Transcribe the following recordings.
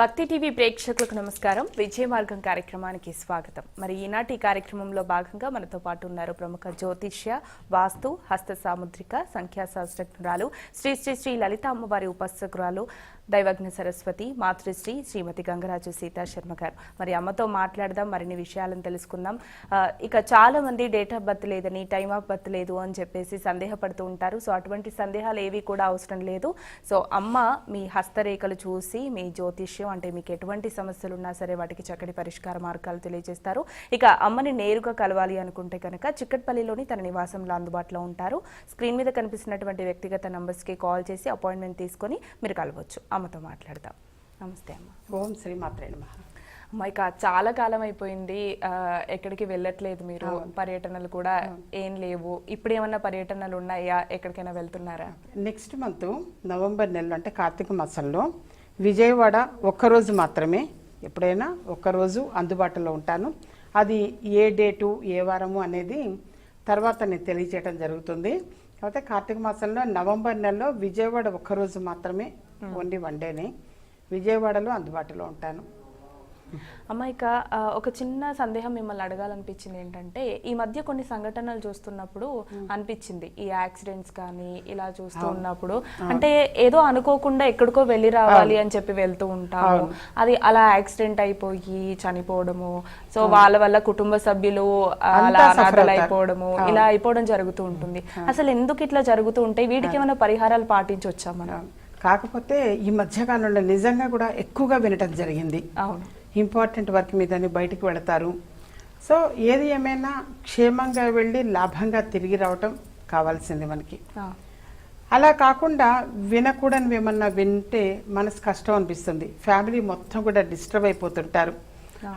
భక్తి టీవీ ప్రేక్షకులకు నమస్కారం. విజయ మార్గం కార్యక్రమానికి స్వాగతం. మరి ఈనాటి కార్యక్రమంలో భాగంగా మనతో పాటు ఉన్నారు ప్రముఖ జ్యోతిష్య వాస్తు హస్త సాముద్రిక సంఖ్యాశాస్త్రజ్ఞురాలు శ్రీ శ్రీ శ్రీ లలిత అమ్మవారి ఉపాసకురాలు దైవజ్ఞ సరస్వతి మాతృశ్రీ శ్రీమతి గంగరాజు సీతాశర్మ గారు మరి అమ్మతో మాట్లాడదాం మరిన్ని విషయాలను తెలుసుకుందాం. ఇక చాలా మంది డేట్ ఆఫ్ బర్త్ లేదని టైమ్ ఆఫ్ బర్త్ లేదు అని చెప్పేసి సందేహపడుతూ ఉంటారు. సో అటువంటి సందేహాలు ఏవి కూడా అవసరం లేదు. సో అమ్మ మీ హస్తరేఖలు చూసి మీ జ్యోతిష్యం అంటే మీకు ఎటువంటి సమస్యలు ఉన్నా సరే వాటికి చక్కటి పరిష్కార మార్గాలు తెలియజేస్తారు. ఇక అమ్మని నేరుగా కలవాలి అనుకుంటే కనుక చిక్కట్పల్లిలోని తన నివాసంలో అందుబాటులో ఉంటారు. స్క్రీన్ మీద కనిపిస్తున్నటువంటి వ్యక్తిగత నంబర్స్కి కాల్ చేసి అపాయింట్మెంట్ తీసుకొని మీరు కలవచ్చు. అమ్మతో మాట్లాడదాం. నమస్తే అమ్మ. ఓం శ్రీ మాత్రే నమ. అమ్మ ఇక చాలా కాలం అయిపోయింది. ఎక్కడికి వెళ్ళట్లేదు మీరు. పర్యటనలు కూడా ఏం లేవు. ఇప్పుడు ఏమన్నా పర్యటనలు ఉన్నాయా? ఎక్కడికైనా వెళ్తున్నారా? నెక్స్ట్ మంత్ నవంబర్ నెలలో అంటే కార్తీక మాసంలో విజయవాడ ఒక్కరోజు మాత్రమే ఎప్పుడైనా ఒక్కరోజు అందుబాటులో ఉంటాను. అది ఏ డేటు ఏ వారము అనేది తర్వాత నేను తెలియజేయడం జరుగుతుంది. కాకపోతే కార్తీక మాసంలో నవంబర్ నెలలో విజయవాడ ఒక్కరోజు మాత్రమే ఓన్లీ వన్ డేనే. విజయవాడలో అందుబాటులో ఉంటాను. అమ్మ ఇక ఒక చిన్న సందేహం మిమ్మల్ని అడగాలనిపించింది ఏంటంటే ఈ మధ్య కొన్ని సంఘటనలు చూస్తున్నప్పుడు అనిపించింది. ఈ యాక్సిడెంట్స్ కానీ ఇలా చూస్తూ ఉన్నప్పుడు. అంటే ఏదో అనుకోకుండా ఎక్కడికో వెళ్ళి రావాలి అని చెప్పి వెళ్తూ ఉంటాము. అది అలా యాక్సిడెంట్ అయిపోయి చనిపోవడము. సో వాళ్ళ వల్ల కుటుంబ సభ్యులు అలా అనాథలు. అయిపోవడము. ఇలా అయిపోవడం జరుగుతూ ఉంటుంది. అసలు ఎందుకు ఇట్లా జరుగుతూ ఉంటాయి వీటికి ఏమైనా పరిహారాలు పాటించవచ్చా మనం? కాకపోతే ఈ మధ్యకాలంలో నిజంగా కూడా ఎక్కువగా వినటం జరిగింది. అవును. ఇంపార్టెంట్ వర్క్ మీదని బయటికి వెళతారు. సో ఏది ఏమైనా క్షేమంగా వెళ్ళి లాభంగా తిరిగి రావటం కావాల్సింది మనకి. అలా కాకుండా వినకూడని ఏమన్నా వింటే మనసు కష్టం అనిపిస్తుంది. ఫ్యామిలీ మొత్తం కూడా డిస్టర్బ్ అయిపోతుంటారు.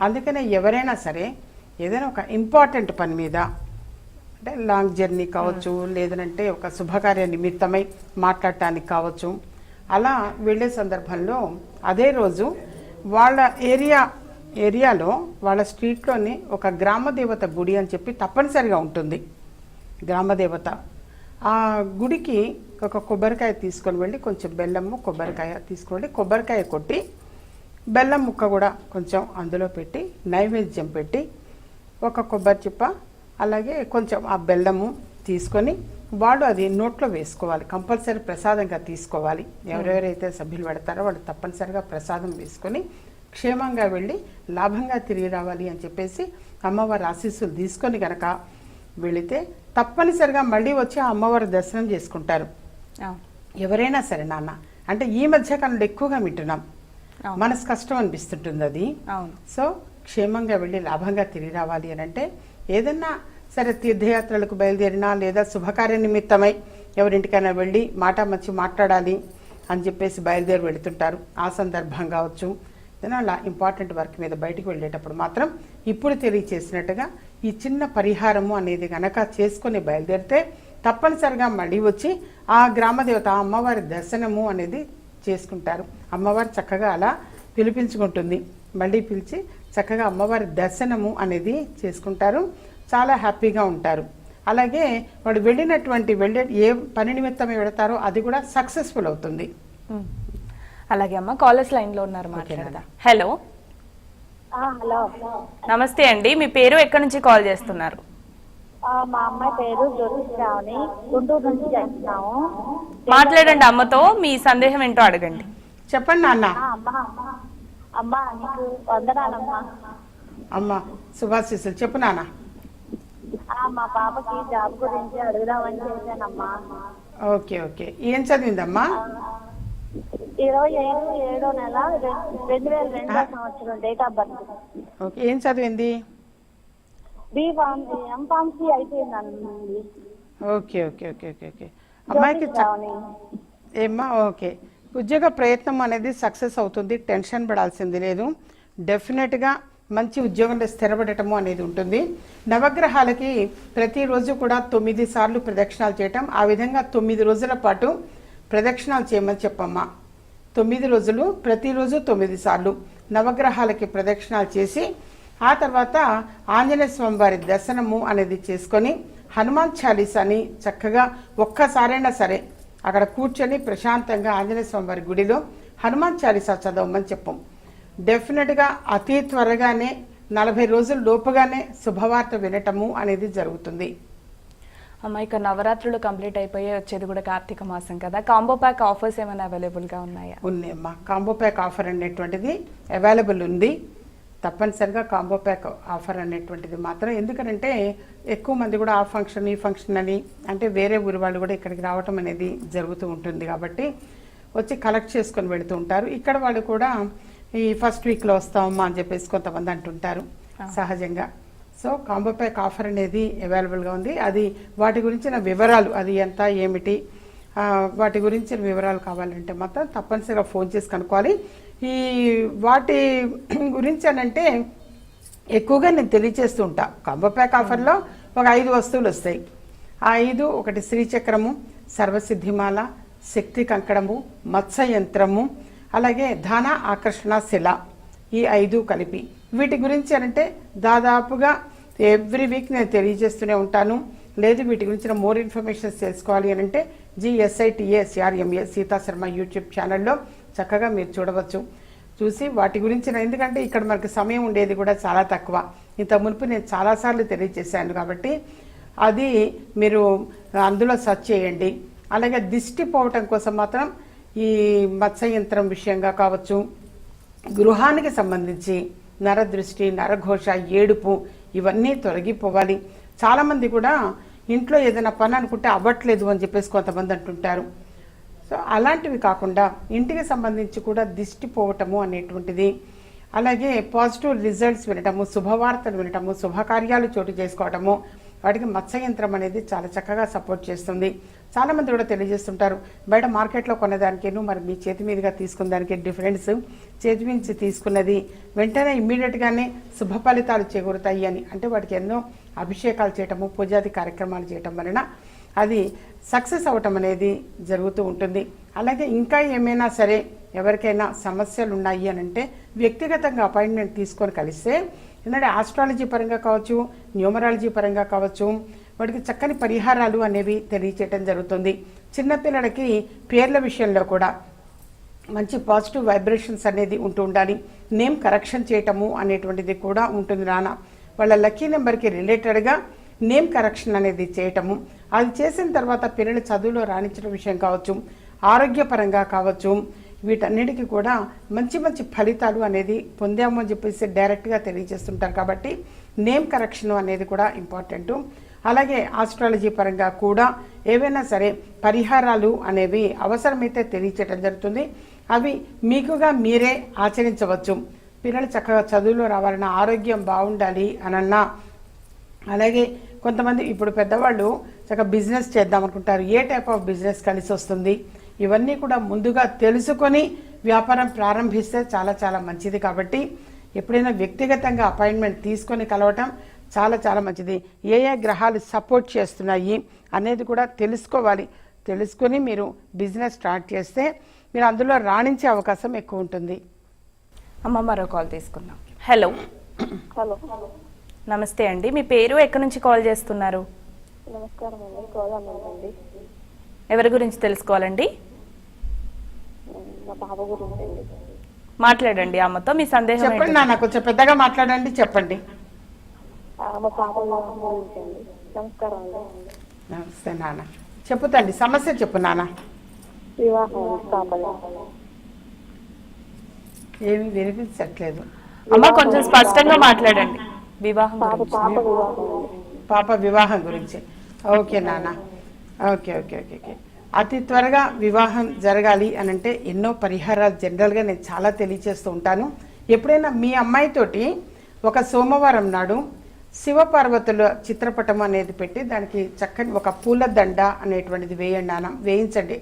అందుకనే ఎవరైనా సరే ఏదైనా ఒక ఇంపార్టెంట్ పని మీద అంటే లాంగ్ జర్నీ కావచ్చు లేదంటే ఒక శుభకార్య నిమిత్తమై మాట్లాడటానికి కావచ్చు అలా వెళ్ళే సందర్భంలో అదే రోజు వాళ్ళ ఏరియా ఏరియాలో వాళ్ళ స్ట్రీట్లోని ఒక గ్రామ దేవత గుడి అని చెప్పి తప్పనిసరిగా ఉంటుంది. గ్రామదేవత ఆ గుడికి ఒక కొబ్బరికాయ తీసుకొని వెళ్ళి కొంచెం బెల్లము కొబ్బరికాయ తీసుకొని కొబ్బరికాయ కొట్టి బెల్లం ముక్క కూడా కొంచెం అందులో పెట్టి నైవేద్యం పెట్టి ఒక కొబ్బరి చిప్ప అలాగే కొంచెం ఆ బెల్లము తీసుకొని వాళ్ళు అది నోట్లో వేసుకోవాలి కంపల్సరీ ప్రసాదంగా తీసుకోవాలి. ఎవరెవరైతే సభ్యులు పెడతారో వాళ్ళు తప్పనిసరిగా ప్రసాదం వేసుకొని క్షేమంగా వెళ్ళి లాభంగా తిరిగి రావాలి అని చెప్పేసి అమ్మవారి ఆశీస్సులు తీసుకొని గనక వెళితే తప్పనిసరిగా మళ్ళీ వచ్చి ఆ అమ్మవారి దర్శనం చేసుకుంటారు. ఎవరైనా సరే నాన్న అంటే ఈ మధ్య కాలంలో ఎక్కువగా వింటున్నాం. మనసు కష్టం అనిపిస్తుంటుంది అది. సో క్షేమంగా వెళ్ళి లాభంగా తిరిగి రావాలి అని అంటే ఏదన్నా సరే తీర్థయాత్రలకు బయలుదేరినా లేదా శుభకార్య నిమిత్తమై ఎవరింటికైనా వెళ్ళి మాట మంచి మాట్లాడాలి అని చెప్పేసి బయలుదేరి వెళుతుంటారు. ఆ సందర్భం కావచ్చు అలా ఇంపార్టెంట్ వర్క్ మీద బయటికి వెళ్ళేటప్పుడు మాత్రం ఇప్పుడు తెలియచేసినట్టుగా ఈ చిన్న పరిహారము అనేది గనక చేసుకొని బయలుదేరితే తప్పనిసరిగా మళ్ళీ వచ్చి ఆ గ్రామదేవత ఆ అమ్మవారి దర్శనము అనేది చేసుకుంటారు. అమ్మవారు చక్కగా అలా పిలిపించుకుంటుంది. మళ్ళీ పిలిచి చక్కగా అమ్మవారి దర్శనము అనేది చేసుకుంటారు. చాలా హ్యాపీగా ఉంటారు. అలాగే వాడు వెళ్ళినటువంటి వెళ్ళే ఏ పని నిమిత్తమే వెళతారో అది కూడా సక్సెస్ఫుల్ అవుతుంది. అలాగే అమ్మ కాలర్స్ లైన్లో ఉన్నారు మాట్లాడదా? హలో. ఆ, హలో. నమస్తే అండి. మీ పేరు ఎక్కడి నుంచి కాల్ చేస్తున్నారు? ఆ, మా అమ్మాయి పేరు జ్యోతిష్రావుని గుంటూరు నుంచి చేస్తున్నాము. మాట్లాడండి అమ్మతో మీ సందేహం ఏంటో అడగండి. చెప్పండి నాన్న. ఆ, అమ్మా అమ్మా. నీకు వందనాలమ్మా. అమ్మ శుభాశీస్సులు చెప్పు నాన్న. మా పాపకి జాబ్ గురించి అడుగుదామని చేశానమ్మా. Okay okay. ఏం చదివిందమ్మా? ఇరవై ఐదు ఏడో నెల రెండు వేల రెండో సంవత్సరం డేట్ ఆఫ్ బర్త్. ఓకే ఏం చదివింది? బి ఫార్మసీ ఎం ఫార్మసీ అయిపోయిందండి. Okay okay okay okay okay. అమ్మాయికి ఏమ్మా ఓకే. ఉద్యోగ ప్రయత్నం అనేది సక్సెస్ అవుతుంది టెన్షన్ పడాల్సింది లేదు. డెఫినెట్గా మంచి ఉద్యోగంలో స్థిరపడటము అనేది ఉంటుంది. నవగ్రహాలకి ప్రతిరోజు కూడా తొమ్మిది సార్లు ప్రదక్షిణాలు చేయటం ఆ విధంగా తొమ్మిది రోజుల పాటు ప్రదక్షిణాలు చేయమని చెప్పమ్మా. తొమ్మిది రోజులు ప్రతిరోజు తొమ్మిది సార్లు నవగ్రహాలకి ప్రదక్షిణాలు చేసి ఆ తర్వాత ఆంజనేయ స్వామి వారి దర్శనము అనేది చేసుకొని హనుమాన్ చాలీసాని చక్కగా ఒక్కసారైనా సరే అక్కడ కూర్చొని ప్రశాంతంగా ఆంజనేయ స్వామి వారి గుడిలో హనుమాన్ చాలీసా చదవమని చెప్పాం. డెఫినెట్గా అతి త్వరగానే నలభై రోజుల లోపుగానే శుభవార్త వినటము అనేది జరుగుతుంది. అమ్మ ఇక నవరాత్రులు కంప్లీట్ అయిపోయి వచ్చేది కూడా కార్తీక మాసం కదా. కాంబో ప్యాక్ ఆఫర్స్ ఏమైనా అవైలబుల్గా ఉన్నాయా? ఉంది అమ్మా కాంబో ప్యాక్ ఆఫర్ అనేటువంటిది అవైలబుల్ ఉంది. తప్పనిసరిగా కాంబో ప్యాక్ ఆఫర్ అనేటువంటిది మాత్రం. ఎందుకంటే ఎక్కువ మంది కూడా ఆ ఫంక్షన్ ఈ ఫంక్షన్ అని అంటే వేరే ఊరి వాళ్ళు కూడా ఇక్కడికి రావటం అనేది జరుగుతూ ఉంటుంది కాబట్టి వచ్చి కలెక్ట్ చేసుకొని వెళుతూ ఉంటారు. ఇక్కడ వాళ్ళు కూడా ఈ ఫస్ట్ వీక్లో వస్తామమ్మా అని చెప్పేసి కొంతమంది అంటుంటారు సహజంగా. సో కాంబో ప్యాక్ ఆఫర్ అనేది అవైలబుల్గా ఉంది. అది వాటి గురించిన వివరాలు అది ఎంత ఏమిటి వాటి గురించిన వివరాలు కావాలంటే మాత్రం తప్పనిసరిగా ఫోన్ చేసి కనుక్కోవాలి. ఈ వాటి గురించి అని అంటే ఎక్కువగా నేను తెలియచేస్తూ ఉంటా. కాంబో ప్యాక్ ఆఫర్లో ఒక ఐదు వస్తువులు వస్తాయి. ఆ ఐదు ఒకటి శ్రీచక్రము సర్వసిద్ధిమాల శక్తి కంకణము మత్స్య యంత్రము అలాగే ధన ఆకర్షణ శిల ఈ ఐదు కలిపి. వీటి గురించి అంటే దాదాపుగా ఎవ్రీ వీక్ నేను తెలియజేస్తూనే ఉంటాను. లేదు వీటి గురించిన మోర్ ఇన్ఫర్మేషన్ తెలుసుకోవాలి అని అంటే జిఎస్ఐటిఏ సిఆర్ఎంఏ సీతా శర్మ యూట్యూబ్ ఛానల్లో చక్కగా మీరు చూడవచ్చు. చూసి వాటి గురించిన ఎందుకంటే ఇక్కడ మనకి సమయం ఉండేది కూడా చాలా తక్కువ. ఇంత మునుపు నేను చాలాసార్లు తెలియజేశాను కాబట్టి అది మీరు అందులో సెర్చ్ చేయండి. అలాగే దిష్టి పోవటం కోసం మాత్రం ఈ మత్స్య యంత్రం విషయంగా కావచ్చు గృహానికి సంబంధించి నరదృష్టి నరఘోష ఏడుపు ఇవన్నీ తొలగిపోవాలి. చాలామంది కూడా ఇంట్లో ఏదైనా పని అనుకుంటే అవ్వట్లేదు అని చెప్పేసి కొంతమంది అంటుంటారు. సో అలాంటివి కాకుండా ఇంటికి సంబంధించి కూడా దిష్టి పోవటము అనేటువంటిది అలాగే పాజిటివ్ రిజల్ట్స్ వినటము శుభవార్తలు వినటము శుభకార్యాలు చోటు చేసుకోవటము వాటికి మత్స్య యంత్రం అనేది చాలా చక్కగా సపోర్ట్ చేస్తుంది. చాలా మంది కూడా తెలియజేస్తుంటారు బయట మార్కెట్లో కొన్నదానికేను మరి మీ చేతి మీదుగా తీసుకున్న దానికి డిఫరెన్స్. చేతి నుంచి తీసుకున్నది వెంటనే ఇమ్మీడియట్గానే శుభ ఫలితాలు చేకూరుతాయి అని. అంటే వాటికి ఎన్నో అభిషేకాలు చేయటము పూజాది కార్యక్రమాలు చేయటం వలన అది సక్సెస్ అవటం అనేది జరుగుతూ ఉంటుంది. అలాగే ఇంకా ఏమైనా సరే ఎవరికైనా సమస్యలు ఉన్నాయి అని అంటే వ్యక్తిగతంగా అపాయింట్మెంట్ తీసుకొని కలిస్తే ఎందుకంటే ఆస్ట్రాలజీ పరంగా కావచ్చు న్యూమరాలజీ పరంగా కావచ్చు వాటికి చక్కని పరిహారాలు అనేవి తెలియచేయటం జరుగుతుంది. చిన్నపిల్లలకి పేర్ల విషయంలో కూడా మంచి పాజిటివ్ వైబ్రేషన్స్ అనేది ఉంటూ ఉండాలి. నేమ్ కరెక్షన్ చేయటము అనేటువంటిది కూడా ఉంటుంది నాన్న. వాళ్ళ లక్కీ నెంబర్కి రిలేటెడ్గా నేమ్ కరెక్షన్ అనేది చేయటము. అది చేసిన తర్వాత పిల్లలు చదువులో రాణించడం విషయం కావచ్చు ఆరోగ్యపరంగా కావచ్చు వీటన్నిటికీ కూడా మంచి మంచి ఫలితాలు అనేది పొందాము అని చెప్పేసి డైరెక్ట్గా తెలియజేస్తుంటారు. కాబట్టి నేమ్ కరెక్షన్ అనేది కూడా ఇంపార్టెంటు. అలాగే ఆస్ట్రాలజీ పరంగా కూడా ఏవైనా సరే పరిహారాలు అనేవి అవసరమైతే తెలియచేయడం జరుగుతుంది. అవి మీకుగా మీరే ఆచరించవచ్చు. పిల్లలు చక్కగా చదువులో రావాలన్నా ఆరోగ్యం బాగుండాలి అనన్నా. అలాగే కొంతమంది ఇప్పుడు పెద్దవాళ్ళు చక్కగా బిజినెస్ చేద్దాం అనుకుంటారు. ఏ టైప్ ఆఫ్ బిజినెస్ కలిసి వస్తుంది? ఇవన్నీ కూడా ముందుగా తెలుసుకొని వ్యాపారం ప్రారంభిస్తే చాలా చాలా మంచిది. కాబట్టి ఎప్పుడైనా వ్యక్తిగతంగా అపాయింట్మెంట్ తీసుకొని కలవటం చాలా చాలా మంచిది. ఏ ఏ గ్రహాలు సపోర్ట్ చేస్తున్నాయి అనేది కూడా తెలుసుకోవాలి. తెలుసుకొని మీరు బిజినెస్ స్టార్ట్ చేస్తే మీరు అందులో రాణించే అవకాశం ఎక్కువ ఉంటుంది. అమ్మ మరో కాల్ తీసుకుందాం. హలో. హలో. నమస్తే అండి. మీ పేరు ఎక్కడి నుంచి కాల్ చేస్తున్నారు? నమస్కారం అండి. ఎవరి గురించి తెలుసుకోవాలండి? మా బాబు గురించి అండి. మాట్లాడండి అమ్మతో. మీ సందేహం చెప్పండి ఏంటో? నాన్న కొంచెం పెద్దగా మాట్లాడండి చెప్పండి. నమస్తే నాన్న. చెప్పు తండ్రి సమస్య చెప్పు నాన్న. ఏమీ వినిపించట్లేదు. అమ్మ కొంచెం స్పష్టంగా మాట్లాడండి. వివాహం పాప వివాహం గురించి. ఓకే నాన్న. Okay okay okay okay. అతి త్వరగా వివాహం జరగాలి అని అంటే ఎన్నో పరిహారాలు జనరల్గా నేను చాలా తెలియచేస్తూ ఉంటాను. ఎప్పుడైనా మీ అమ్మాయితోటి ఒక సోమవారం నాడు శివపార్వతుల చిత్రపటం అనేది పెట్టి దానికి చక్కని ఒక పూలదండ అనేటువంటిది వేయండి నాన్న వేయించండి.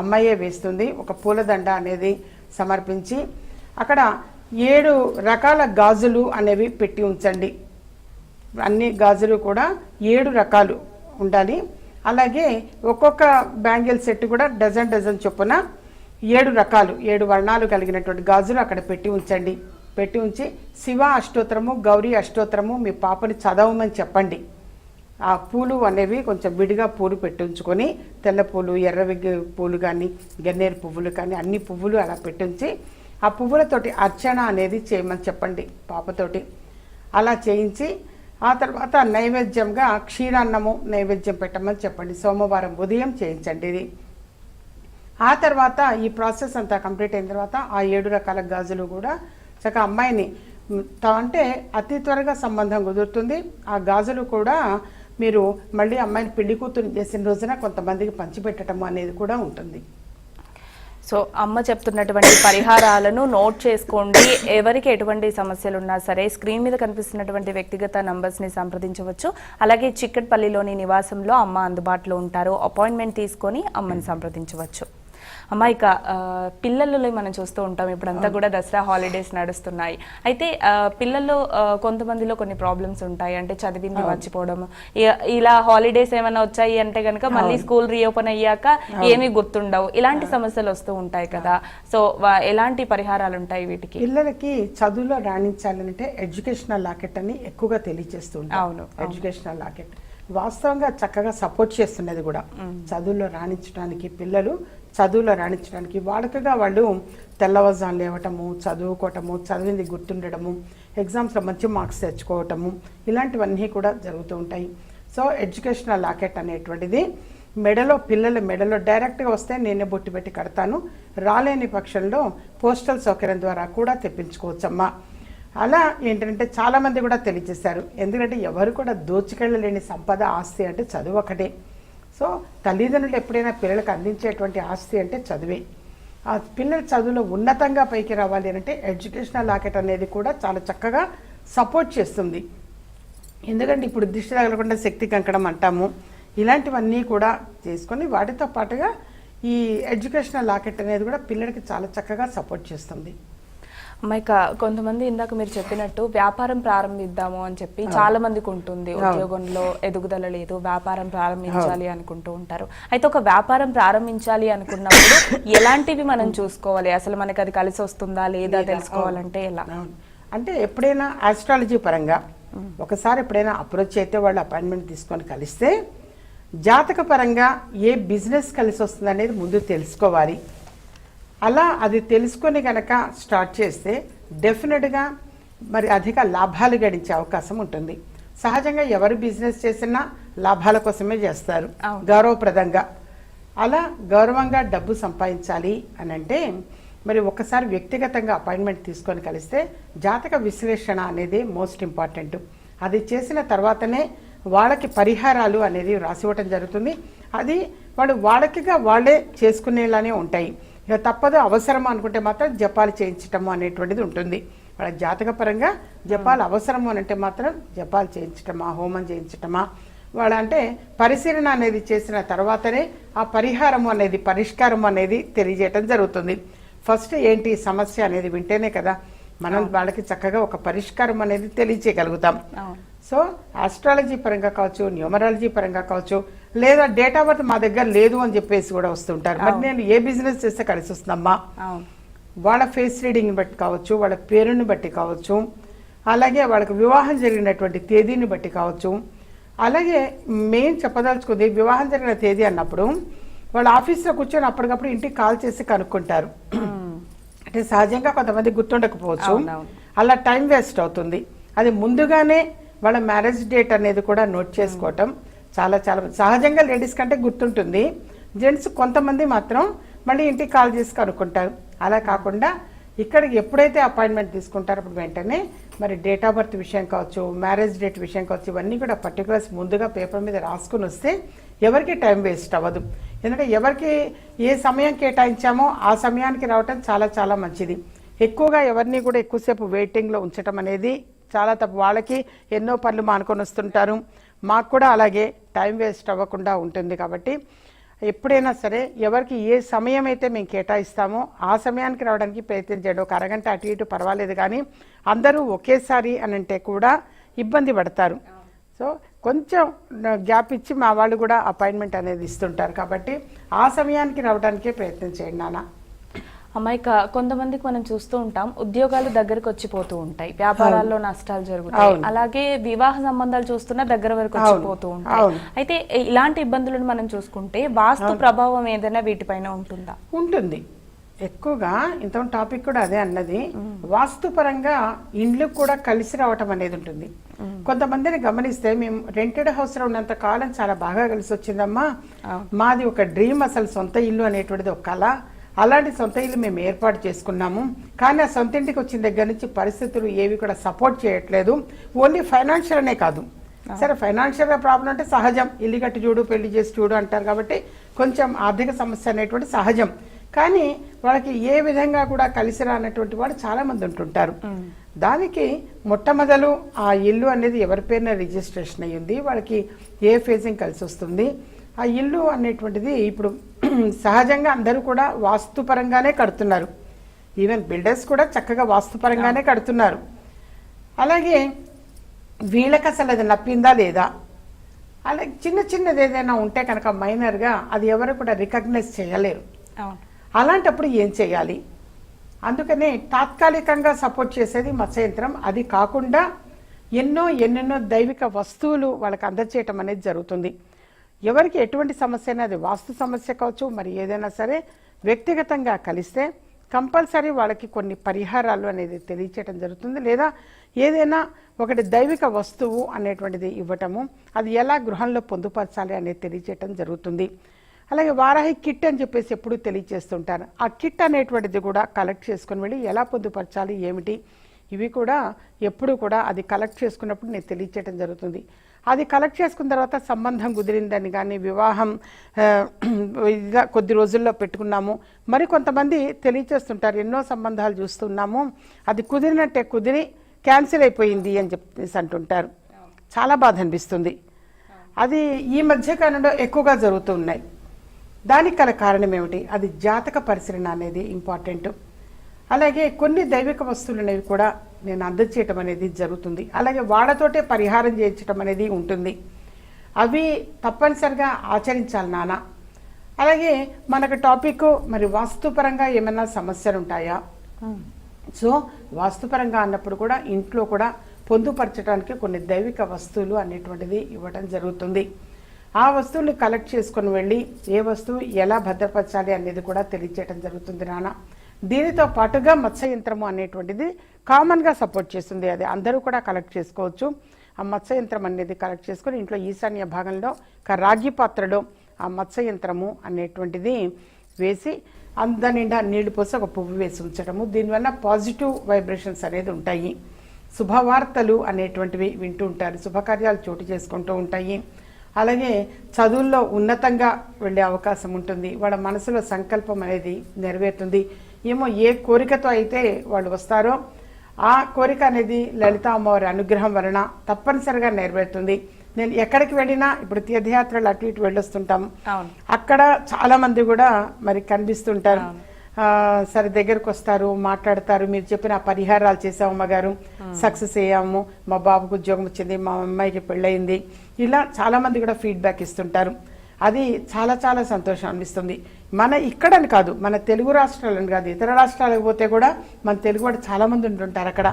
అమ్మాయే వేస్తుంది. ఒక పూలదండ అనేది సమర్పించి అక్కడ ఏడు రకాల గాజులు అనేవి పెట్టి ఉంచండి. అన్ని గాజులు కూడా ఏడు రకాలు ఉండాలి. అలాగే ఒక్కొక్క బ్యాంగిల్ సెట్ కూడా డజన్ డజన్ చొప్పున ఏడు రకాలు ఏడు వర్ణాలు కలిగినటువంటి గాజులు అక్కడ పెట్టి ఉంచండి. పెట్టి ఉంచి శివ అష్టోత్తరము గౌరీ అష్టోత్తరము మీ పాపని చదవమని చెప్పండి. ఆ పూలు అనేవి కొంచెం విడిగా పూలు పెట్టించుకొని తెల్ల పూలు ఎర్ర పూలు కానీ గన్నేరు పువ్వులు కానీ అన్ని పువ్వులు అలా పెట్టించి ఆ పువ్వులతోటి అర్చన అనేది చేయమని చెప్పండి పాపతోటి. అలా చేయించి ఆ తర్వాత నైవేద్యంగా క్షీరాన్నము నైవేద్యం పెట్టమని చెప్పండి. సోమవారం ఉదయం చేయించండి ఇది. ఆ తర్వాత ఈ ప్రాసెస్ అంతా కంప్లీట్ అయిన తర్వాత ఆ ఏడు రకాల గాజులు కూడా చక్కగా అమ్మాయిని అంటే అతి త్వరగా సంబంధం కుదురుతుంది. ఆ గాజులు కూడా మీరు మళ్ళీ అమ్మాయిని పెళ్ళి కూతురు చేసిన రోజున కొంతమందికి పంచిపెట్టడం అనేది కూడా ఉంటుంది. సో అమ్మ చెప్తున్నటువంటి పరిహారాలను నోట్ చేసుకోండి. ఎవరికి ఎటువంటి సమస్యలు ఉన్నా సరే స్క్రీన్ మీద కనిపిస్తున్నటువంటి వ్యక్తిగత నంబర్స్ని సంప్రదించవచ్చు. అలాగే చిక్కట్పల్లిలోని నివాసంలో అమ్మ అందుబాటులో ఉంటారు. అపాయింట్మెంట్ తీసుకొని అమ్మని సంప్రదించవచ్చు. అమ్మ ఇక పిల్లలలో మనం చూస్తూ ఉంటాం. ఇప్పుడంతా కూడా దసరా హాలిడేస్ నడుస్తున్నాయి. అయితే పిల్లల్లో కొంతమందిలో కొన్ని ప్రాబ్లమ్స్ ఉంటాయి. అంటే చదివింది మర్చిపోవడం. ఇలా హాలిడేస్ ఏమైనా వచ్చాయి అంటే కనుక మళ్ళీ స్కూల్ రీఓపెన్ అయ్యాక ఏమీ గుర్తుండవు. ఇలాంటి సమస్యలు వస్తూ ఉంటాయి కదా. సో ఎలాంటి పరిహారాలు ఉంటాయి వీటికి? పిల్లలకి చదువులో రాణించాలంటే ఎడ్యుకేషనల్ లాకెట్ అని ఎక్కువగా తెలియజేస్తుంటారు అవును, అవును. Educational locket. వాస్తవంగా చక్కగా సపోర్ట్ చేస్తున్నది కూడా. చదువులో రాణించడానికి పిల్లలు చదువులో రాణించడానికి వాడుకగా వాళ్ళు తెల్లవజాలు లేవటము చదువుకోవటము చదివింది గుర్తుండడము ఎగ్జామ్స్లో మంచి మార్క్స్ తెచ్చుకోవటము ఇలాంటివన్నీ కూడా జరుగుతూ ఉంటాయి. సో ఎడ్యుకేషనల్ లాకెట్ అనేటువంటిది మెడలో పిల్లల మెడలో డైరెక్ట్గా వస్తే నేనే బొట్టు పెట్టి కడతాను. రాలేని పక్షంలో పోస్టల్ సౌకర్యం ద్వారా కూడా తెప్పించుకోవచ్చమ్మా. అలా ఏంటంటే చాలామంది కూడా తెలియజేశారు. ఎందుకంటే ఎవరు కూడా దోచుకెళ్ళలేని సంపద ఆస్తి అంటే చదువు ఒకటే సో తల్లిదండ్రులు ఎప్పుడైనా పిల్లలకు అందించేటువంటి ఆస్తి అంటే చదువే. ఆ పిల్లల చదువులో ఉన్నతంగా పైకి రావాలి అంటే ఎడ్యుకేషనల్ లాకెట్ అనేది కూడా చాలా చక్కగా సపోర్ట్ చేస్తుంది. ఎందుకంటే ఇప్పుడు దిష్టి తగలకుండా శక్తి కంకణం అంటాము. ఇలాంటివన్నీ కూడా చేసుకొని వాటితో పాటుగా ఈ ఎడ్యుకేషనల్ లాకెట్ అనేది కూడా పిల్లలకి చాలా చక్కగా సపోర్ట్ చేస్తుంది. అమ్మ ఇక కొంతమంది ఇందాక మీరు చెప్పినట్టు వ్యాపారం ప్రారంభిద్దాము అని చెప్పి చాలా మందికి ఉంటుంది. ఉద్యోగంలో ఎదుగుదల లేదు వ్యాపారం ప్రారంభించాలి అనుకుంటూ ఉంటారు. అయితే ఒక వ్యాపారం ప్రారంభించాలి అనుకున్నప్పుడు ఎలాంటివి మనం చూసుకోవాలి? అసలు మనకి అది కలిసి వస్తుందా లేదా తెలుసుకోవాలంటే ఎలా. అంటే ఎప్పుడైనా ఆస్ట్రాలజీ పరంగా ఒకసారి ఎప్పుడైనా అప్రోచ్ అయితే వాళ్ళు అపాయింట్మెంట్ తీసుకొని కలిస్తే జాతక పరంగా ఏ బిజినెస్ కలిసి వస్తుంది అనేది ముందు తెలుసుకోవాలి. అలా అది తెలుసుకొని కనుక స్టార్ట్ చేస్తే డెఫినెట్గా మరి అధిక లాభాలు గడించే అవకాశం ఉంటుంది. సహజంగా ఎవరు బిజినెస్ చేసినా లాభాల కోసమే చేస్తారు. గౌరవప్రదంగా. అలా గౌరవంగా డబ్బు సంపాదించాలి అని అంటే మరి ఒకసారి వ్యక్తిగతంగా అపాయింట్మెంట్ తీసుకొని కలిస్తే జాతక విశ్లేషణ అనేది మోస్ట్ ఇంపార్టెంట్. అది చేసిన తర్వాతనే వాళ్ళకి పరిహారాలు అనేది రాసివ్వటం జరుగుతుంది. అది వాళ్ళు వాళ్ళకిగా వాళ్ళే చేసుకునేలానే ఉంటాయి. ఇక తప్పదు అవసరం అనుకుంటే మాత్రం జపాలు చేయించటము అనేటువంటిది ఉంటుంది. వాళ్ళ జాతక పరంగా జపాలు అవసరము అని అంటే మాత్రం జపాలు చేయించటమా హోమం చేయించటమా? వాళ్ళ అంటే పరిశీలన అనేది చేసిన తర్వాతనే ఆ పరిహారం అనేది పరిష్కారం అనేది తెలియజేయటం జరుగుతుంది. ఫస్ట్ ఏంటి సమస్య అనేది వింటేనే కదా మనం వాళ్ళకి చక్కగా ఒక పరిష్కారం అనేది తెలియచేయగలుగుతాం. సో ఆస్ట్రాలజీ పరంగా కావచ్చు న్యూమరాలజీ పరంగా కావచ్చు లేదా డేట్ ఆఫ్ బర్త్ మా దగ్గర లేదు అని చెప్పేసి కూడా వస్తుంటారు. మరి నేను ఏ బిజినెస్ చేస్తే కలిసి వస్తుందమ్మా? వాళ్ళ ఫేస్ రీడింగ్ని బట్టి కావచ్చు వాళ్ళ పేరుని బట్టి కావచ్చు అలాగే వాళ్ళకి వివాహం జరిగినటువంటి తేదీని బట్టి కావచ్చు. అలాగే మెయిన్ చెప్పదలుచుకుంది వివాహం జరిగిన తేదీ అన్నప్పుడు వాళ్ళ ఆఫీస్లో కూర్చొని అప్పటికప్పుడు ఇంటికి కాల్ చేసి కనుక్కుంటారు. అంటే సహజంగా కొంతమంది గుర్తుండకపోవచ్చు. అలా టైం వేస్ట్ అవుతుంది. అది ముందుగానే వాళ్ళ మ్యారేజ్ డేట్ అనేది కూడా నోట్ చేసుకోవటం. చాలా చాలా సహజంగా లేడీస్ కంటే గుర్తుంటుంది. జెంట్స్ కొంతమంది మాత్రం మళ్ళీ ఇంటికి కాల్ చేసి కనుక్కుంటారు. అలా కాకుండా ఇక్కడికి ఎప్పుడైతే అపాయింట్మెంట్ తీసుకుంటారో అప్పుడు వెంటనే మరి డేట్ ఆఫ్ బర్త్ విషయం కావచ్చు మ్యారేజ్ డేట్ విషయం కావచ్చు ఇవన్నీ కూడా పర్టికులర్స్ ముందుగా పేపర్ మీద రాసుకుని వస్తే ఎవరికి టైం వేస్ట్ అవ్వదు. ఎందుకంటే ఎవరికి ఏ సమయం కేటాయించామో ఆ సమయానికి రావటం చాలా చాలా మంచిది. ఎక్కువగా ఎవరిని కూడా ఎక్కువసేపు వెయిటింగ్లో ఉంచటం అనేది చాలా తప్పు. వాళ్ళకి ఎన్నో పనులు మానుకొని వస్తుంటారు. మాకు కూడా అలాగే టైం వేస్ట్ అవ్వకుండా ఉంటుంది కాబట్టి ఎప్పుడైనా సరే ఎవరికి ఏ సమయం అయితే మేము కేటాయిస్తామో ఆ సమయానికి రావడానికి ప్రయత్నం చేయండి. ఒక అరగంట అటు ఇటు పర్వాలేదు కానీ అందరూ ఒకేసారి అని అంటే కూడా ఇబ్బంది పడతారు. సో కొంచెం గ్యాప్ ఇచ్చి మా వాళ్ళు కూడా అపాయింట్మెంట్ అనేది ఇస్తుంటారు కాబట్టి ఆ సమయానికి రావడానికే ప్రయత్నం చేయండి నాన్న. అమ్మాయిక కొంతమందికి మనం చూస్తూ ఉంటాం ఉద్యోగాలు దగ్గరకు వచ్చిపోతూ ఉంటాయి. వ్యాపారాల్లో నష్టాలు జరుగుతాయి. అలాగే వివాహ సంబంధాలు చూస్తున్నా దగ్గర వరకు. వచ్చిపోతూ ఉంటాయి. అయితే ఇలాంటి ఇబ్బందులను మనం చూసుకుంటే వాస్తు ప్రభావం ఏదైనా వీటిపైన ఉంటుందా? ఉంటుంది. ఎక్కువగా ఇంత టాపిక్ కూడా అదే అన్నది. వాస్తుపరంగా ఇండ్లు కూడా కలిసి రావటం అనేది ఉంటుంది. కొంతమందిని గమనిస్తే మేము రెంటెడ్ హౌస్లో ఉన్నంత కాలం చాలా బాగా కలిసి వచ్చిందమ్మా. మాది ఒక డ్రీమ్ అసలు సొంత ఇల్లు అనేటువంటిది ఒక కళ. అలాంటి సొంత ఇల్లు మేము ఏర్పాటు చేసుకున్నాము. కానీ ఆ సొంత ఇంటికి వచ్చిన దగ్గర నుంచి పరిస్థితులు ఏవి కూడా సపోర్ట్ చేయట్లేదు. ఓన్లీ ఫైనాన్షియల్ అనే కాదు. సరే ఫైనాన్షియల్ ప్రాబ్లం అంటే సహజం. ఇల్లు కట్టి చూడు పెళ్ళి చేసి చూడు అంటారు కాబట్టి కొంచెం ఆర్థిక సమస్య అనేటువంటి సహజం. కానీ వాళ్ళకి ఏ విధంగా కూడా కలిసి రానటువంటి వాడు చాలా మంది ఉంటుంటారు. దానికి మొట్టమొదలు ఆ ఇల్లు అనేది ఎవరి పేరున రిజిస్ట్రేషన్ అయ్యింది వాళ్ళకి ఏ ఫేజింగ్ కలిసి వస్తుంది ఆ ఇల్లు అనేటువంటిది ఇప్పుడు సహజంగా అందరూ కూడా వాస్తుపరంగానే కడుతున్నారు. ఈవెన్ బిల్డర్స్ కూడా చక్కగా వాస్తుపరంగానే కడుతున్నారు. అలాగే వీళ్ళకి అసలు అది నప్పిందా లేదా? అలాగే చిన్న చిన్నది ఏదైనా ఉంటే కనుక మైనర్గా అది ఎవరు కూడా రికగ్నైజ్ చేయలేరు. అలాంటప్పుడు ఏం చేయాలి? అందుకనే తాత్కాలికంగా సపోర్ట్ చేసేది మత్స్యంత్రం అది కాకుండా ఎన్నో ఎన్నెన్నో దైవిక వస్తువులు వాళ్ళకి అందచేయటం అనేది జరుగుతుంది. ఎవరికి ఎటువంటి సమస్య అయినా అది వాస్తు సమస్య కావచ్చు మరి ఏదైనా సరే వ్యక్తిగతంగా కలిస్తే కంపల్సరీ వాళ్ళకి కొన్ని పరిహారాలు అనేది తెలియచేయడం జరుగుతుంది. లేదా ఏదైనా ఒకటి దైవిక వస్తువు అనేటువంటిది ఇవ్వటము అది ఎలా గృహంలో పొందుపరచాలి అనేది తెలియచేయటం జరుగుతుంది. అలాగే వారాహి కిట్ అని చెప్పేసి ఎప్పుడు తెలియజేస్తుంటారు ఆ కిట్ అనేటువంటిది కూడా కలెక్ట్ చేసుకుని వెళ్ళి ఎలా పొందుపరచాలి ఏమిటి ఇవి కూడా ఎప్పుడు కూడా అది కలెక్ట్ చేసుకున్నప్పుడు నేను తెలియచేయడం జరుగుతుంది. అది కలెక్ట్ చేసుకున్న తర్వాత సంబంధం కుదిరిందని కానీ వివాహం ఇదిగా కొద్ది రోజుల్లో పెట్టుకున్నాము. మరి కొంతమంది తెలియచేస్తుంటారు ఎన్నో సంబంధాలు చూస్తున్నాము. అది కుదిరినట్టే కుదిరి క్యాన్సిల్ అయిపోయింది అని చెప్పేసి అంటుంటారు. చాలా బాధ అనిపిస్తుంది. అది ఈ మధ్య కాలంలో ఎక్కువగా జరుగుతున్నాయి దానికి గల కారణం ఏమిటి? అది జాతక పరిశీలన అనేది ఇంపార్టెంట్ అలాగే కొన్ని దైవిక వస్తువులు అనేవి కూడా నేను అందచేయటం అనేది జరుగుతుంది. అలాగే వాళ్ళతోటే పరిహారం చేయించటం అనేది ఉంటుంది. అవి తప్పనిసరిగా ఆచరించాలి నాన్న. అలాగే మనకు టాపిక్ మరి వాస్తుపరంగా ఏమైనా సమస్యలు ఉంటాయా? సో వాస్తుపరంగా అన్నప్పుడు కూడా ఇంట్లో కూడా పొందుపరచడానికి కొన్ని దైవిక వస్తువులు అనేటువంటిది ఇవ్వడం జరుగుతుంది. ఆ వస్తువుని కలెక్ట్ చేసుకొని వెళ్ళి ఏ వస్తువు ఎలా భద్రపరచాలి అనేది కూడా తెలియచేయడం జరుగుతుంది నాన్న. దీనితో పాటుగా మత్స్య యంత్రము అనేటువంటిది కామన్గా సపోర్ట్ చేస్తుంది. అది అందరూ కూడా కలెక్ట్ చేసుకోవచ్చు. ఆ మత్స్య యంత్రం అనేది కలెక్ట్ చేసుకొని ఇంట్లో ఈశాన్య భాగంలో ఒక రాగి పాత్రలో ఆ మత్స్య యంత్రము అనేటువంటిది వేసి అంత నిండా నీళ్ళు పోసి ఒక పువ్వు వేసి ఉంచడము. దీనివల్ల పాజిటివ్ వైబ్రేషన్స్ అనేది ఉంటాయి. శుభవార్తలు అనేటువంటివి వింటూ ఉంటారు. శుభకార్యాలు చోటు చేసుకుంటూ ఉంటాయి. అలాగే చదువుల్లో ఉన్నతంగా వెళ్ళే అవకాశం ఉంటుంది. వాళ్ళ మనసులో సంకల్పం అనేది నెరవేరుతుంది. ఏమో ఏ కోరికతో అయితే వాళ్ళు వస్తారో ఆ కోరిక అనేది లలిత అమ్మవారి అనుగ్రహం వలన తప్పనిసరిగా నెరవేరుతుంది. నేను ఎక్కడికి వెళ్ళినా ఇప్పుడు తీర్థయాత్రలు అటు ఇటు వెళ్ళొస్తుంటాం. అక్కడ చాలా మంది కూడా మరి కనిపిస్తుంటారు. సరే దగ్గరకు వస్తారు మాట్లాడతారు. మీరు చెప్పిన పరిహారాలు చేసాము అమ్మగారు. సక్సెస్ అయ్యాము. మా బాబుకు ఉద్యోగం వచ్చింది మా అమ్మాయికి పెళ్ళయింది. ఇలా చాలా మంది కూడా ఫీడ్బ్యాక్ ఇస్తుంటారు. అది చాలా చాలా సంతోషం అనిపిస్తుంది. మన ఇక్కడని కాదు మన తెలుగు రాష్ట్రాలని కాదు ఇతర రాష్ట్రాలకు పోతే కూడా మన తెలుగు వాడు చాలా మంది ఉంటుంటారు అక్కడ.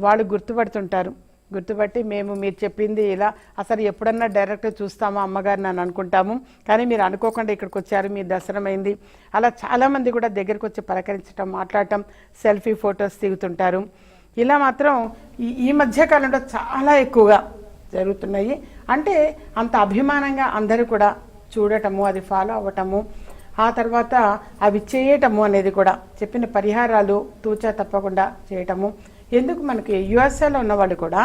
వాళ్ళు గుర్తుపడుతుంటారు. గుర్తుపట్టి మేము మీరు చెప్పింది ఇలా అసలు ఎప్పుడన్నా డైరెక్ట్ చూస్తామా అమ్మగారిని అని అనుకుంటాము. కానీ మీరు అనుకోకుండా ఇక్కడికి వచ్చారు మీ దర్శనమైంది అలా చాలామంది కూడా దగ్గరికి వచ్చి పలకరించడం మాట్లాడటం సెల్ఫీ ఫొటోస్ దిగుతుంటారు. ఇలా మాత్రం ఈ ఈ మధ్య కాలంలో చాలా ఎక్కువగా జరుగుతున్నాయి. అంటే అంత అభిమానంగా అందరూ కూడా చూడటము అది ఫాలో అవ్వటము ఆ తర్వాత అవి చేయటము అనేది కూడా చెప్పిన పరిహారాలు తూచా తప్పకుండా చేయటము. ఎందుకు మనకి యుఎస్ఏలో ఉన్న వాళ్ళు కూడా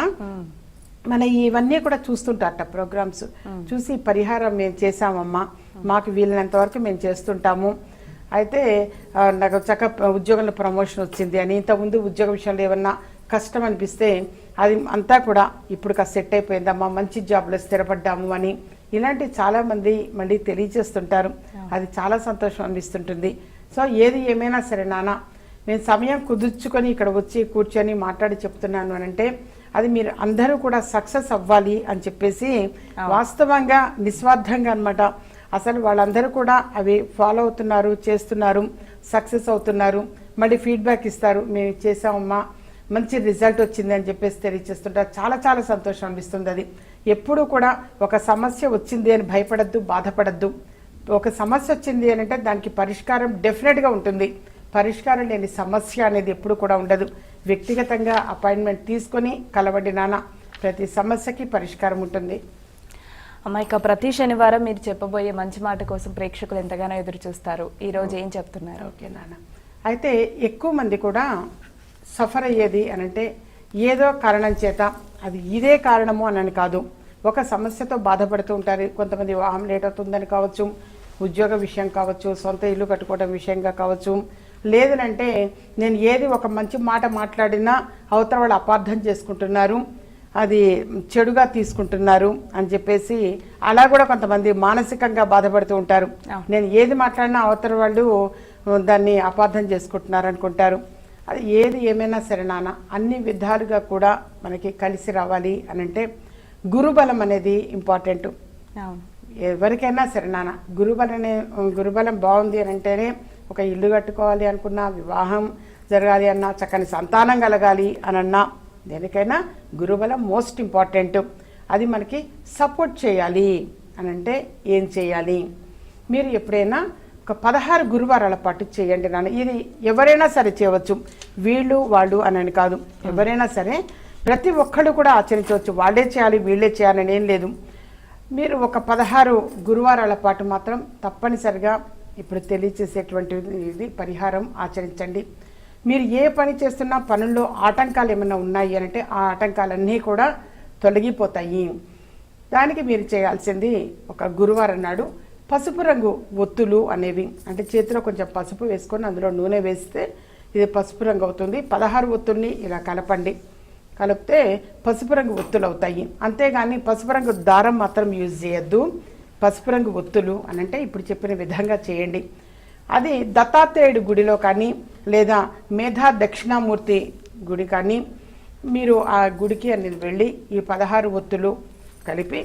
మన ఇవన్నీ కూడా చూస్తుంటారట ప్రోగ్రామ్స్. చూసి పరిహారం మేము చేసామమ్మా మాకు వీలైనంత వరకు మేము చేస్తుంటాము. అయితే నాకు చక్క ఉద్యోగంలో ప్రమోషన్ వచ్చింది అని ఇంతకుముందు ఉద్యోగ విషయంలో ఏమన్నా కష్టం అనిపిస్తే అది అంతా కూడా ఇప్పుడు కాస్త సెట్ అయిపోయిందమ్మా మంచి జాబ్లో స్థిరపడ్డాము అని ఇలాంటి చాలా మంది మళ్ళీ తెలియజేస్తుంటారు. అది చాలా సంతోషం అనిపిస్తుంటుంది. సో ఏది ఏమైనా సరే నాన్న నేను సమయం కుదుర్చుకొని ఇక్కడ వచ్చి కూర్చొని మాట్లాడి చెప్తున్నాను అని అంటే అది మీరు అందరూ కూడా సక్సెస్ అవ్వాలి అని చెప్పేసి వాస్తవంగా నిస్వార్థంగా అన్నమాట. అసలు వాళ్ళందరూ కూడా అవి ఫాలో అవుతున్నారు చేస్తున్నారు సక్సెస్ అవుతున్నారు. మళ్ళీ ఫీడ్బ్యాక్ ఇస్తారు. మేము చేసామమ్మా మంచి రిజల్ట్ వచ్చింది అని చెప్పేసి తెలియజేస్తుంటారు చాలా చాలా సంతోషం అనిపిస్తుంది అది. ఎప్పుడూ కూడా ఒక సమస్య వచ్చింది అని భయపడద్దు బాధపడద్దు. ఒక సమస్య వచ్చింది అని అంటే దానికి పరిష్కారం డెఫినెట్గా ఉంటుంది. పరిష్కారం లేని సమస్య అనేది ఎప్పుడు కూడా ఉండదు. వ్యక్తిగతంగా అపాయింట్మెంట్ తీసుకొని కలవండి నాన్న. ప్రతి సమస్యకి పరిష్కారం ఉంటుంది. అమ్మ ఇక ప్రతి శనివారం మీరు చెప్పబోయే మంచి మాట కోసం ప్రేక్షకులు ఎంతగానో ఎదురు చూస్తారు ఈ రోజు ఏం చెప్తున్నారు? ఓకే నాన్న. అయితే ఎక్కువ మంది కూడా సఫర్ అయ్యేది అని అంటే ఏదో కారణం చేత అది ఇదే కారణము అని కాదు. ఒక సమస్యతో బాధపడుతూ ఉంటారు. కొంతమంది వివాహం లేట్ అవుతుందని కావచ్చు ఉద్యోగ విషయం కావచ్చు సొంత ఇల్లు కట్టుకోవడం విషయంగా కావచ్చు. లేదనంటే నేను ఏది ఒక మంచి మాట మాట్లాడినా అవతల వాళ్ళు అపార్థం చేసుకుంటున్నారు. అది చెడుగా తీసుకుంటున్నారు అని చెప్పేసి అలా కూడా కొంతమంది మానసికంగా బాధపడుతూ ఉంటారు. నేను ఏది మాట్లాడినా అవతల వాళ్ళు దాన్ని అపార్థం చేసుకుంటున్నారు అనుకుంటారు. అది ఏది ఏమైనా సరే నాన్న అన్ని విధాలుగా కూడా మనకి కలిసి రావాలి అని అంటే గురుబలం అనేది ఇంపార్టెంట్. ఎవరికైనా సరే నాన్న గురుబలం గురుబలం బాగుంది అని అంటేనే ఒక ఇల్లు కట్టుకోవాలి అనుకున్నా వివాహం జరగాలి అన్నా చక్కని సంతానం కలగాలి అని అన్నా దేనికైనా గురుబలం మోస్ట్ ఇంపార్టెంట్. అది మనకి సపోర్ట్ చేయాలి అని అంటే ఏం చేయాలి? మీరు ఎప్పుడైనా ఒక పదహారు గురువారాల పాటు చేయండి నాన్న. ఇది ఎవరైనా సరే చేయవచ్చు. వీళ్ళు వాళ్ళు అని కాదు. ఎవరైనా సరే ప్రతి ఒక్కళ్ళు కూడా ఆచరించవచ్చు. వాళ్ళే చేయాలి వీళ్ళే చేయాలని ఏం లేదు. మీరు ఒక పదహారు గురువారాల పాటు మాత్రం తప్పనిసరిగా ఇప్పుడు తెలియచేసేటువంటి ఇది పరిహారం ఆచరించండి. మీరు ఏ పని చేస్తున్నా పనుల్లో ఆటంకాలు ఏమైనా ఉన్నాయి అంటే ఆ ఆటంకాలన్నీ కూడా తొలగిపోతాయి. దానికి మీరు చేయాల్సింది ఒక గురువారం నాడు పసుపు రంగు ఒత్తులు అనేవి అంటే చేతిలో కొంచెం పసుపు వేసుకొని అందులో నూనె వేస్తే ఇది పసుపు రంగు అవుతుంది. పదహారు ఒత్తుల్ని ఇలా కలపండి. కలిపితే పసుపు రంగు ఒత్తులు అవుతాయి. అంతేగాని పసుపు రంగు దారం మాత్రం యూజ్ చేయొద్దు. పసుపు రంగు ఒత్తులు అని అంటే ఇప్పుడు చెప్పిన విధంగా చేయండి. అది దత్తాత్రేయుడి గుడిలో కానీ లేదా మేధా దక్షిణామూర్తి గుడి కానీ మీరు ఆ గుడికి అనేది వెళ్ళి ఈ పదహారు ఒత్తులు కలిపి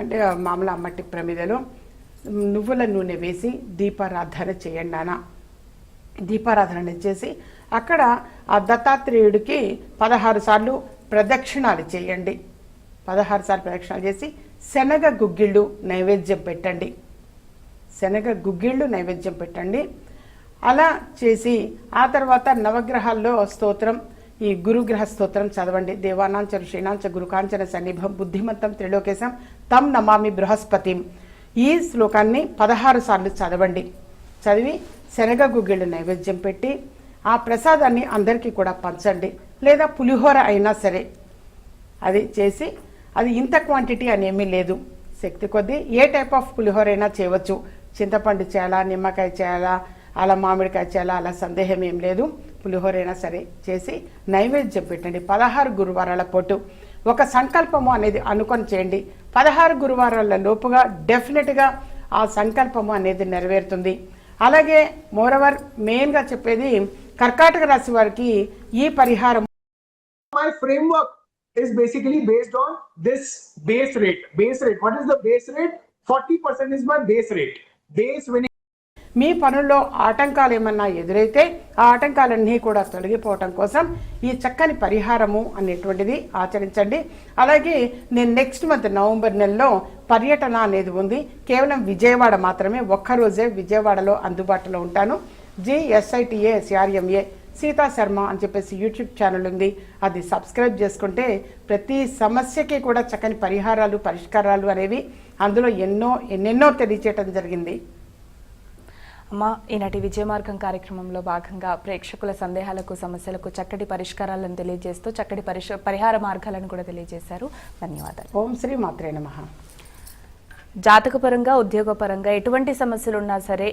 అంటే మామూలు అమ్మటి ప్రమిదలో నువ్వుల నూనె వేసి దీపారాధన చేయండి అన్న దీపారాధన చేసి అక్కడ ఆ దత్తాత్రేయుడికి పదహారు సార్లు ప్రదక్షిణాలు చేయండి. పదహారు సార్లు ప్రదక్షిణాలు చేసి శనగ గుగ్గిళ్ళు నైవేద్యం పెట్టండి. శనగ గుగ్గిళ్ళు నైవేద్యం పెట్టండి. అలా చేసి ఆ తర్వాత నవగ్రహాల్లో స్తోత్రం ఈ గురుగ్రహ స్తోత్రం చదవండి. దేవానాంచ ఋషీనాంచ గురుకాంచన సన్నిభం బుద్ధిమంతం త్రిలోకేశం తం నమామి బృహస్పతిం. ఈ శ్లోకాన్ని పదహారు సార్లు చదవండి. చదివి శనగ గుగ్గిళ్ళు నైవేద్యం పెట్టి ఆ ప్రసాదాన్ని అందరికీ కూడా పంచండి. లేదా పులిహోర అయినా సరే. అది చేసి అది ఇంత క్వాంటిటీ అని ఏమీ లేదు. శక్తి కొద్దీ ఏ టైప్ ఆఫ్ పులిహోర అయినా చేయవచ్చు. చింతపండు చేయాలా నిమ్మకాయ చేయాలా అలా మామిడికాయ చేయాలా అలా సందేహం ఏం లేదు. పులిహోర అయినా సరే చేసి నైవేద్యం పెట్టండి. పదహారు గురువారాల పొట్టు ఒక సంకల్పము అనేది అనుకొని చేయండి పదహారు గురువారాల లోపుగా డెఫినెట్గా ఆ సంకల్పము అనేది నెరవేరుతుంది అలాగే మోరవర్ మెయిన్గా చెప్పేది కర్కాటక రాశి వారికి ఈ పరిహారం my framework is basically based on this base rate base rate What is the base rate forty percent is my base rate base when మీ పనుల్లో ఆటంకాలు ఏమన్నా ఎదురైతే ఆ ఆటంకాలన్నీ కూడా తొలగిపోవటం కోసం ఈ చక్కని పరిహారము అనేటువంటిది ఆచరించండి. అలాగే నేను నెక్స్ట్ మంత్ నవంబర్ నెలలో పర్యటన అనేది ఉంది. కేవలం విజయవాడ మాత్రమే ఒక్కరోజే విజయవాడలో అందుబాటులో ఉంటాను. జిఎస్ఐటిఏ సిఆర్ఎంఏ సీతా శర్మ అని చెప్పేసి యూట్యూబ్ ఛానల్ ఉంది. అది సబ్స్క్రైబ్ చేసుకుంటే ప్రతి సమస్యకి కూడా చక్కని పరిహారాలు పరిష్కారాలు అనేవి అందులో ఎన్నో ఎన్నెన్నో తెలియచేయటం జరిగింది. అమ్మ ఈనాటి విజయమార్గం కార్యక్రమంలో భాగంగా ప్రేక్షకుల సందేహాలకు సమస్యలకు చక్కటి పరిష్కారాలను తెలియజేస్తూ చక్కటి పరిష పరిహార మార్గాలను కూడా తెలియజేశారు. ధన్యవాదాలు. ఓం శ్రీ మాత్రే నమః. జాతకపరంగా ఉద్యోగపరంగా ఎటువంటి సమస్యలు ఉన్నా సరే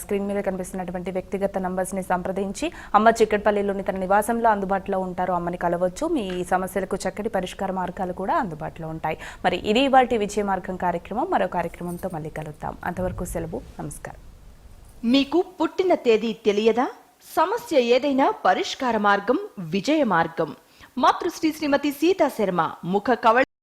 స్క్రీన్ మీద కనిపిస్తున్నటువంటి వ్యక్తిగత నంబర్స్ని సంప్రదించి అమ్మ చిక్కడపల్లిలోని తన నివాసంలో అందుబాటులో ఉంటారు అమ్మని కలవచ్చు. మీ సమస్యలకు చక్కటి పరిష్కార మార్గాలు కూడా అందుబాటులో ఉంటాయి. మరి ఇది ఇవాటి విజయ మార్గం కార్యక్రమం. మరో కార్యక్రమంతో మళ్ళీ కలుద్దాం. అంతవరకు సెలవు. నమస్కారం. మీకు పుట్టిన తేదీ తెలియదా? సమస్య ఏదైనా పరిష్కార మార్గం విజయ మార్గం. మాతృశ్రీ శ్రీమతి సీతా శర్మ ముఖ కవళ